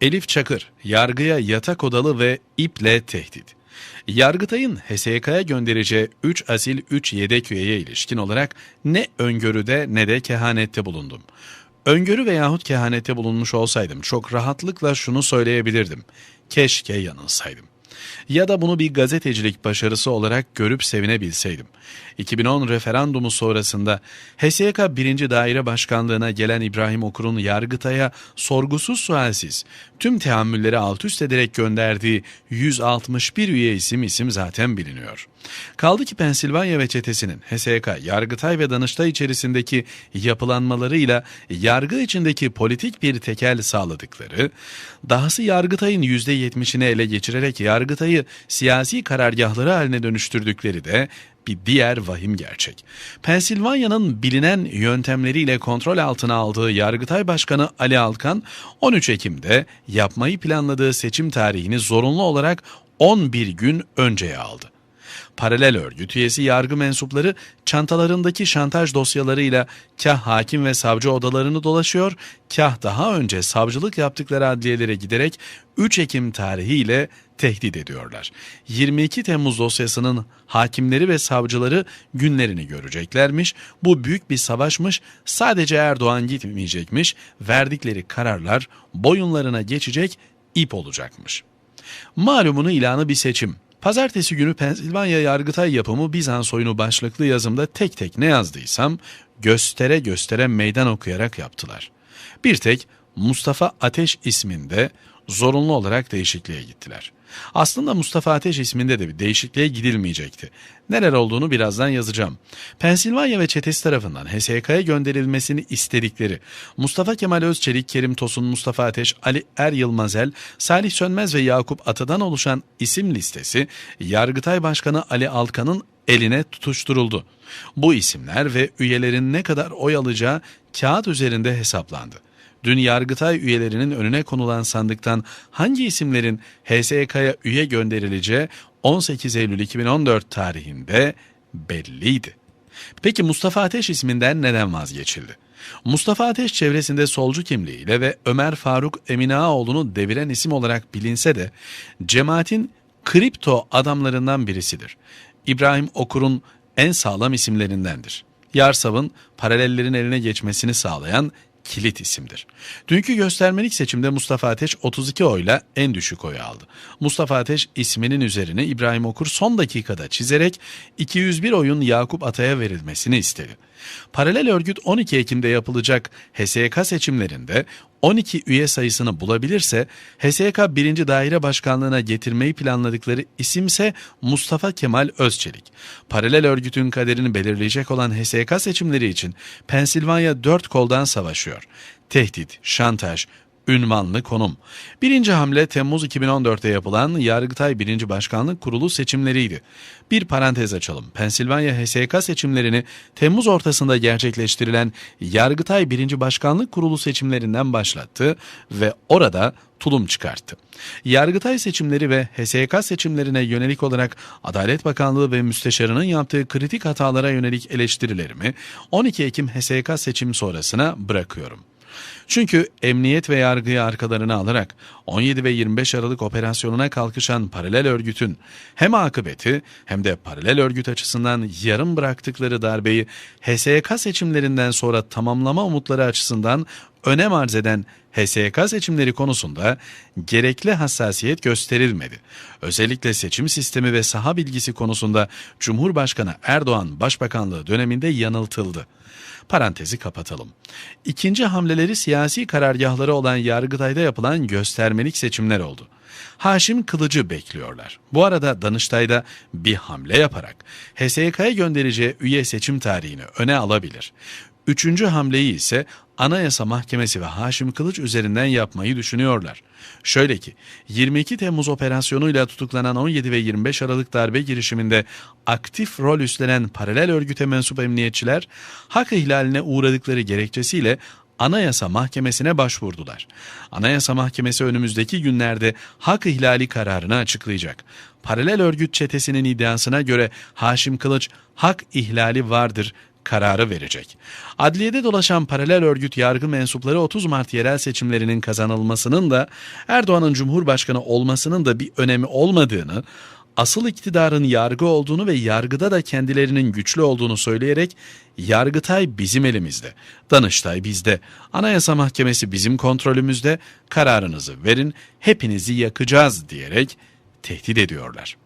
Elif Çakır, yargıya yatak odalı ve iple tehdit. Yargıtay'ın HSYK'ya göndereceği 3 asil 3 yedek üyeye ilişkin olarak ne öngörüde ne de kehanette bulundum. Öngörü veyahut kehanette bulunmuş olsaydım çok rahatlıkla şunu söyleyebilirdim. Keşke yanılsaydım. Ya da bunu bir gazetecilik başarısı olarak görüp sevinebilseydim. 2010 referandumu sonrasında HSYK 1. Daire Başkanlığı'na gelen İbrahim Okur'un Yargıtay'a sorgusuz sualsiz tüm tehammülleri alt üst ederek gönderdiği 161 üye isim isim zaten biliniyor. Kaldı ki Pensilvanya ve çetesinin HSYK, Yargıtay ve Danıştay içerisindeki yapılanmalarıyla yargı içindeki politik bir tekel sağladıkları, dahası Yargıtay'ın %70'ini ele geçirerek Yargıtay'ı siyasi karargahları haline dönüştürdükleri de bir diğer vahim gerçek. Pensilvanya'nın bilinen yöntemleriyle kontrol altına aldığı Yargıtay Başkanı Ali Alkan 13 Ekim'de yapmayı planladığı seçim tarihini zorunlu olarak 11 gün önceye aldı. Paralel örgüt üyesi yargı mensupları çantalarındaki şantaj dosyalarıyla kah hakim ve savcı odalarını dolaşıyor, kah daha önce savcılık yaptıkları adliyelere giderek 3 Ekim tarihiyle tehdit ediyorlar. 22 Temmuz dosyasının hakimleri ve savcıları günlerini göreceklermiş. Bu büyük bir savaşmış. Sadece Erdoğan gitmeyecekmiş. Verdikleri kararlar boyunlarına geçecek ip olacakmış. Malumunu ilanı bir seçim. Pazartesi günü Pensilvanya Yargıtay yapımı Bizans oyunu başlıklı yazımda tek tek ne yazdıysam göstere göstere meydan okuyarak yaptılar. Bir tek Mustafa Ateş isminde zorunlu olarak değişikliğe gittiler. Aslında Mustafa Ateş isminde de bir değişikliğe gidilmeyecekti. Neler olduğunu birazdan yazacağım. Pensilvanya ve çetesi tarafından HSK'ya gönderilmesini istedikleri Mustafa Kemal Özçelik, Kerim Tosun, Mustafa Ateş, Ali Er Yılmazel, Salih Sönmez ve Yakup Atadan oluşan isim listesi Yargıtay Başkanı Ali Alkan'ın eline tutuşturuldu. Bu isimler ve üyelerin ne kadar oy alacağı kağıt üzerinde hesaplandı dün Yargıtay üyelerinin önüne konulan sandıktan hangi isimlerin HSYK'ya üye gönderileceği 18 Eylül 2014 tarihinde belliydi. Peki Mustafa Ateş isminden neden vazgeçildi? Mustafa Ateş çevresinde solcu kimliğiyle ve Ömer Faruk Eminaoğlu'nu deviren isim olarak bilinse de cemaatin kripto adamlarından birisidir. İbrahim Okur'un en sağlam isimlerindendir. Yarsav'ın paralellerin eline geçmesini sağlayan kilit isimdir. Dünkü göstermelik seçimde Mustafa Ateş 32 oyla en düşük oyu aldı. Mustafa Ateş isminin üzerine İbrahim Okur son dakikada çizerek 201 oyun Yakup Atay'a verilmesini istedi. Paralel örgüt 12 Ekim'de yapılacak HSYK seçimlerinde 12 üye sayısını bulabilirse HSYK 1. Daire Başkanlığı'na getirmeyi planladıkları isimse Mustafa Kemal Özçelik. Paralel örgütün kaderini belirleyecek olan HSYK seçimleri için Pensilvanya dört koldan savaşıyor. Tehdit, şantaj, ünvanlı konum. Birinci hamle Temmuz 2014'te yapılan Yargıtay 1. Başkanlık Kurulu seçimleriydi. Bir parantez açalım. Pensilvanya HSK seçimlerini Temmuz ortasında gerçekleştirilen Yargıtay 1. Başkanlık Kurulu seçimlerinden başlattı ve orada tulum çıkarttı. Yargıtay seçimleri ve HSK seçimlerine yönelik olarak Adalet Bakanlığı ve müsteşarının yaptığı kritik hatalara yönelik eleştirilerimi 12 Ekim HSK seçim sonrasına bırakıyorum. Çünkü emniyet ve yargıyı arkalarına alarak 17 ve 25 Aralık operasyonuna kalkışan paralel örgütün hem akıbeti hem de paralel örgüt açısından yarım bıraktıkları darbeyi HSYK seçimlerinden sonra tamamlama umutları açısından önem arz eden HSYK seçimleri konusunda gerekli hassasiyet gösterilmedi. Özellikle seçim sistemi ve saha bilgisi konusunda Cumhurbaşkanı Erdoğan Başbakanlığı döneminde yanıltıldı. Parantezi kapatalım. İkinci hamleleri siyasi karargahları olan Yargıtay'da yapılan göstermelik seçimler oldu. Haşim Kılıcı bekliyorlar. Bu arada Danıştay'da bir hamle yaparak HSYK'ya göndereceği üye seçim tarihini öne alabilir. Üçüncü hamleyi ise Anayasa Mahkemesi ve Haşim Kılıç üzerinden yapmayı düşünüyorlar. Şöyle ki 22 Temmuz operasyonuyla tutuklanan 17 ve 25 Aralık darbe girişiminde aktif rol üstlenen paralel örgüte mensup emniyetçiler hak ihlaline uğradıkları gerekçesiyle Anayasa Mahkemesi'ne başvurdular. Anayasa Mahkemesi önümüzdeki günlerde hak ihlali kararını açıklayacak. Paralel örgüt çetesinin iddiasına göre Haşim Kılıç hak ihlali vardır, kararı verecek. Adliyede dolaşan paralel örgüt yargı mensupları 30 Mart yerel seçimlerinin kazanılmasının da Erdoğan'ın Cumhurbaşkanı olmasının da bir önemi olmadığını, asıl iktidarın yargı olduğunu ve yargıda da kendilerinin güçlü olduğunu söyleyerek Yargıtay bizim elimizde, Danıştay bizde, Anayasa Mahkemesi bizim kontrolümüzde, kararınızı verin, hepinizi yakacağız diyerek tehdit ediyorlar.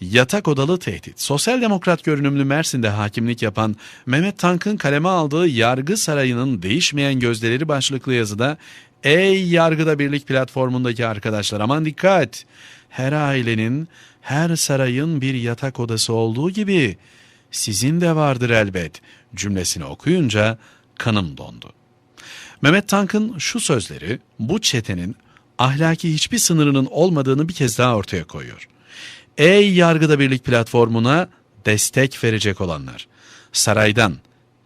Yatak odalı tehdit. Sosyal demokrat görünümlü Mersin'de hakimlik yapan Mehmet Tank'ın kaleme aldığı Yargı Sarayı'nın değişmeyen gözdeleri başlıklı yazıda Ey Yargıda Birlik platformundaki arkadaşlar aman dikkat! Her ailenin, her sarayın bir yatak odası olduğu gibi sizin de vardır elbet cümlesini okuyunca kanım dondu. Mehmet Tank'ın şu sözleri bu çetenin ahlaki hiçbir sınırının olmadığını bir kez daha ortaya koyuyor. Ey Yargıda Birlik platformuna destek verecek olanlar. Saraydan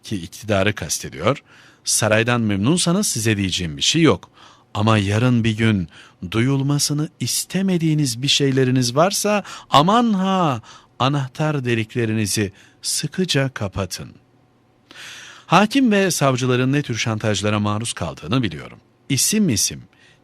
ki iktidarı kastediyor. Saraydan memnunsanız size diyeceğim bir şey yok. Ama yarın bir gün duyulmasını istemediğiniz bir şeyleriniz varsa aman ha anahtar deliklerinizi sıkıca kapatın. Hakim ve savcıların ne tür şantajlara maruz kaldığını biliyorum. İsim isim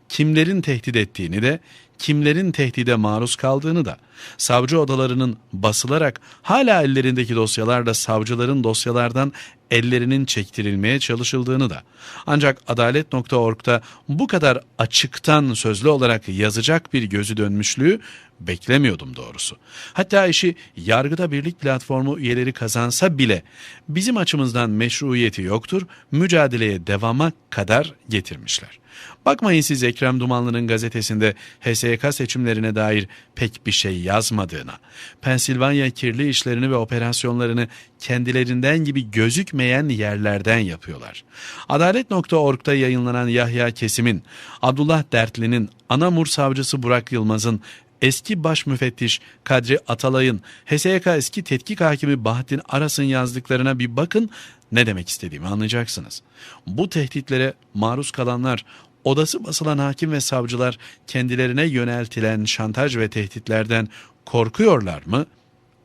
kimlerin tehdit ettiğini de kimlerin tehdide maruz kaldığını da, savcı odalarının basılarak hala ellerindeki dosyalarla savcıların dosyalardan ellerinin çektirilmeye çalışıldığını da, ancak adalet.org'da bu kadar açıktan sözlü olarak yazacak bir gözü dönmüşlüğü beklemiyordum doğrusu. Hatta işi yargıda birlik platformu üyeleri kazansa bile bizim açımızdan meşruiyeti yoktur, mücadeleye devama kadar getirmişler. Bakmayın siz Ekrem Dumanlı'nın gazetesinde HSYK seçimlerine dair pek bir şey yazmadığına, Pensilvanya kirli işlerini ve operasyonlarını kendilerinden gibi gözükmeyen yerlerden yapıyorlar. Adalet.org'da yayınlanan Yahya Kesim'in, Abdullah Dertli'nin, Anamur Savcısı Burak Yılmaz'ın, eski baş müfettiş Kadri Atalay'ın, HSYK eski tetkik hakimi Bahattin Aras'ın yazdıklarına bir bakın ne demek istediğimi anlayacaksınız. Bu tehditlere maruz kalanlar odası basılan hakim ve savcılar kendilerine yöneltilen şantaj ve tehditlerden korkuyorlar mı?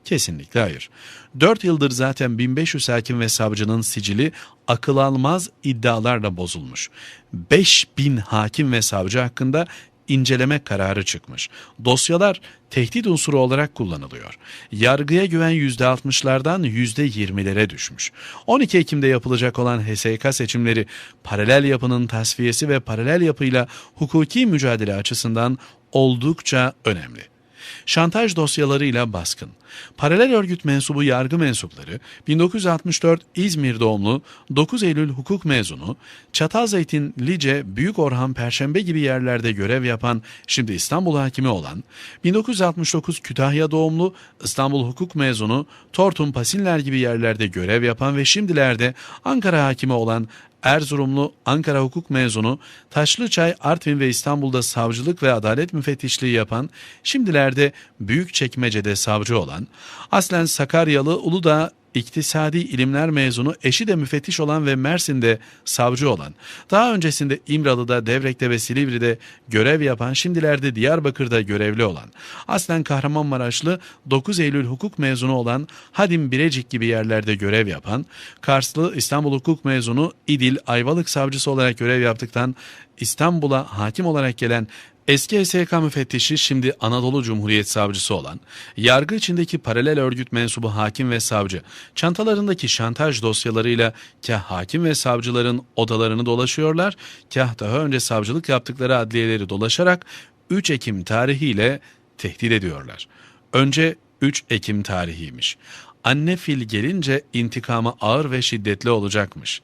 Kesinlikle hayır. Dört yıldır zaten 1500 hakim ve savcının sicili akıl almaz iddialarla bozulmuş. 5000 hakim ve savcı hakkında inceleme kararı çıkmış. Dosyalar tehdit unsuru olarak kullanılıyor. Yargıya güven %60'lardan %20'lere düşmüş. 12 Ekim'de yapılacak olan HSK seçimleri paralel yapının tasfiyesi ve paralel yapıyla hukuki mücadele açısından oldukça önemli şantaj dosyalarıyla baskın. Paralel örgüt mensubu yargı mensupları 1964 İzmir doğumlu 9 Eylül hukuk mezunu, Çatalzeytin, Lice, Büyük Orhan, Perşembe gibi yerlerde görev yapan, şimdi İstanbul hakimi olan, 1969 Kütahya doğumlu İstanbul hukuk mezunu, Tortum, Pasinler gibi yerlerde görev yapan ve şimdilerde Ankara hakimi olan Erzurumlu Ankara hukuk mezunu, Taşlıçay, Artvin ve İstanbul'da savcılık ve adalet müfettişliği yapan, şimdilerde büyük çekmecede savcı olan, aslen Sakaryalı Uludağ İktisadi ilimler mezunu, eşi de müfettiş olan ve Mersin'de savcı olan, daha öncesinde İmralı'da, Devrek'te ve Silivri'de görev yapan, şimdilerde Diyarbakır'da görevli olan, aslen Kahramanmaraşlı 9 Eylül hukuk mezunu olan, Hadim Birecik gibi yerlerde görev yapan, Karslı İstanbul hukuk mezunu, İdil Ayvalık savcısı olarak görev yaptıktan İstanbul'a hakim olarak gelen Eski SK müfettişi şimdi Anadolu Cumhuriyet Savcısı olan, yargı içindeki paralel örgüt mensubu hakim ve savcı, çantalarındaki şantaj dosyalarıyla kah hakim ve savcıların odalarını dolaşıyorlar, kah daha önce savcılık yaptıkları adliyeleri dolaşarak 3 Ekim tarihiyle tehdit ediyorlar. Önce 3 Ekim tarihiymiş. Anne fil gelince intikamı ağır ve şiddetli olacakmış.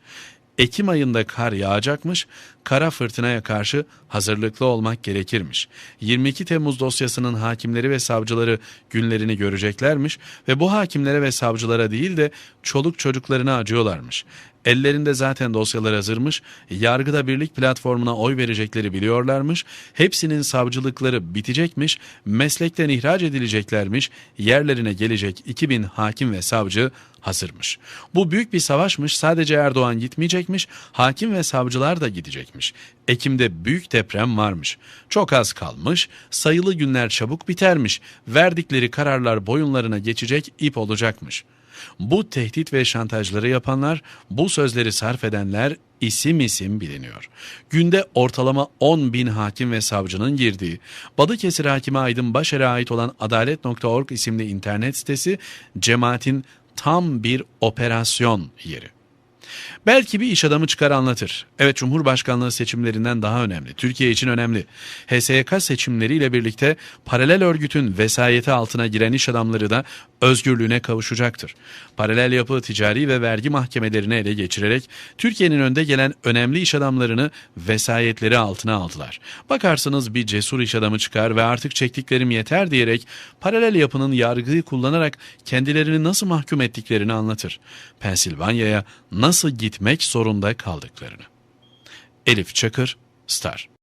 Ekim ayında kar yağacakmış, kara fırtınaya karşı hazırlıklı olmak gerekirmiş. 22 Temmuz dosyasının hakimleri ve savcıları günlerini göreceklermiş ve bu hakimlere ve savcılara değil de çoluk çocuklarına acıyorlarmış. Ellerinde zaten dosyalar hazırmış, yargıda birlik platformuna oy verecekleri biliyorlarmış, hepsinin savcılıkları bitecekmiş, meslekten ihraç edileceklermiş, yerlerine gelecek 2000 hakim ve savcı hazırmış. Bu büyük bir savaşmış, sadece Erdoğan gitmeyecekmiş, hakim ve savcılar da gidecekmiş. Ekim'de büyük deprem varmış. Çok az kalmış, sayılı günler çabuk bitermiş, verdikleri kararlar boyunlarına geçecek ip olacakmış.'' Bu tehdit ve şantajları yapanlar, bu sözleri sarf edenler isim isim biliniyor. Günde ortalama 10 bin hakim ve savcının girdiği, Balıkesir Hakimi Aydın Başar'a ait olan adalet.org isimli internet sitesi cemaatin tam bir operasyon yeri. Belki bir iş adamı çıkar anlatır. Evet Cumhurbaşkanlığı seçimlerinden daha önemli. Türkiye için önemli. HSYK seçimleriyle birlikte paralel örgütün vesayeti altına giren iş adamları da özgürlüğüne kavuşacaktır. Paralel yapı ticari ve vergi mahkemelerini ele geçirerek Türkiye'nin önde gelen önemli iş adamlarını vesayetleri altına aldılar. Bakarsınız bir cesur iş adamı çıkar ve artık çektiklerim yeter diyerek paralel yapının yargıyı kullanarak kendilerini nasıl mahkum ettiklerini anlatır. Pensilvanya'ya nasıl gitmek zorunda kaldıklarını. Elif Çakır, Star